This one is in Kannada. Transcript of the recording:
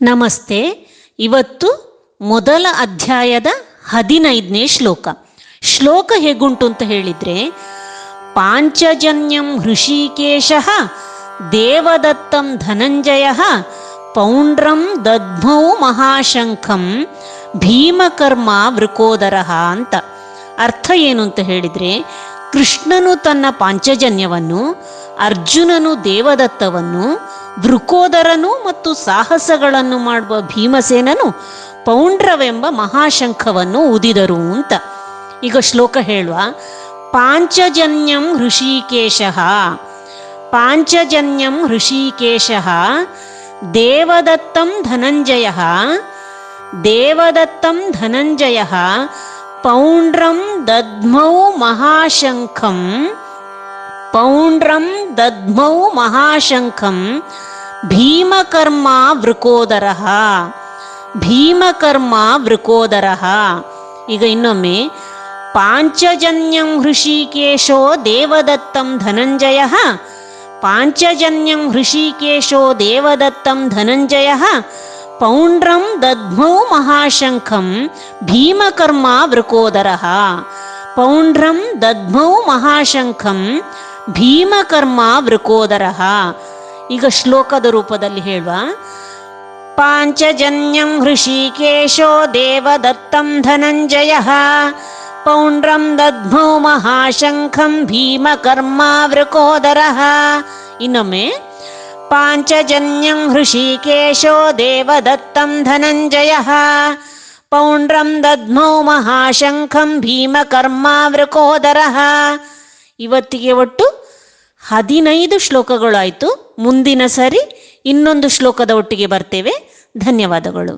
ನಮಸ್ತೆ. ಇವತ್ತು ಮೊದಲ ಅಧ್ಯಾಯದ ಹದಿನೈದನೇ ಶ್ಲೋಕ. ಶ್ಲೋಕ ಹೇಗುಂಟು ಅಂತ ಹೇಳಿದ್ರೆ, ಪಾಂಚಜನ್ಯಂ ಹೃಷಿಕೇಶ ದೇವದತ್ತಂ ಧನಂಜಯ ಪೌಂಡ್ರಂ ದದ್ಮೌ ಮಹಾಶಂಖಂ ಭೀಮಕರ್ಮ ವೃಕೋದರ ಅಂತ. ಅರ್ಥ ಏನು ಅಂತ ಹೇಳಿದ್ರೆ, ಕೃಷ್ಣನು ತನ್ನ ಪಾಂಚಜನ್ಯವನ್ನು, ಅರ್ಜುನನು ದೇವದತ್ತವನ್ನು ವೃಕೋದರನು ಮತ್ತು ಸಾಹಸಗಳನ್ನು ಮಾಡುವ ಭೀಮಸೇನನು ಪೌಂಡ್ರವೆಂಬ ಮಹಾಶಂಖವನ್ನು ಉದಿದರು ಅಂತ. ಈಗ ಶ್ಲೋಕ ಹೇಳುವ, ಪಾಂಚಜನ್ಯಂ ಋಷಿಕೇಶ ಪಾಂಚಜನ್ಯಂ ಋಷಿಕೇಶ, ದೇವದತ್ತಂ ಧನಂಜಯ ದೇವದತ್ತಂ ಧನಂಜಯ, ಪೌಂಡ್ರಂ ದದ್ಮೌ ಮಹಾಶಂಖಂ, ಪೌಂಡ್ರಂ ದದ್ಮೌ ಮಹಾಶಂಖಂ ಭೀಮಕರ್ಮ ವೃಕೋದರ ಭೀಮಕರ್ಮ ವೃಕೋದರ ಈಗ ಇನ್ನೊಮ್ಮೆ ಪಾಂಚಜನ್ಯಂ ಹೃಷಿಕೇಶೋ ದೇವದತ್ತಂ ಧನಂಜಯ ಪಾಂಚಜನ್ಯಂ ಹೃಷಿಕೇಶೋ ದೇವದತ್ತಂ ಧನಂಜಯ ಪೌಂಡ್ರಂ ದದ್ಮೌ ಮಹಾಶಂಖಂ ಭೀಮಕರ್ಮ ವೃಕೋದರ ಪೌಂಡ್ರಂ ದದ್ಮೌ ಮಹಾಶಂಖಂ ಭೀಮಕರ್ಮ ವೃಕೋದರ ಈಗ ಶ್ಲೋಕದ ರೂಪದಲ್ಲಿ ಹೇಳುವ. ಪಾಂಚಜನ್ಯಂ ಹೃಷಿಕೇಶೋ ದೇವದತ್ತಂ ಧನಂಜಯ. ಪೌಂಡ್ರಂ ದದ್ಮೌ ಮಹಾಶಂಖಂ ಭೀಮಕರ್ಮಾವೃಕೋದರ. ಇನ್ನೊಮ್ಮೆ, ಪಾಂಚಜನ್ಯಂ ಹೃಷಿಕೇಶೋ ದೇವದತ್ತಂ ಧನಂಜಯ. ಪೌಂಡ್ರಂ ದದ್ಮೌ ಮಹಾಶಂಖಂ ಭೀಮಕರ್ಮಾವೃಕೋದರ. ಇವತ್ತಿಗೆ ಒಟ್ಟು ಹದಿನೈದು ಶ್ಲೋಕಗಳು ಆಯಿತು ಮುಂದಿನ ಸರಿ ಇನ್ನೊಂದು ಶ್ಲೋಕದ ಒಟ್ಟಿಗೆ ಬರ್ತೇವೆ. ಧನ್ಯವಾದಗಳು.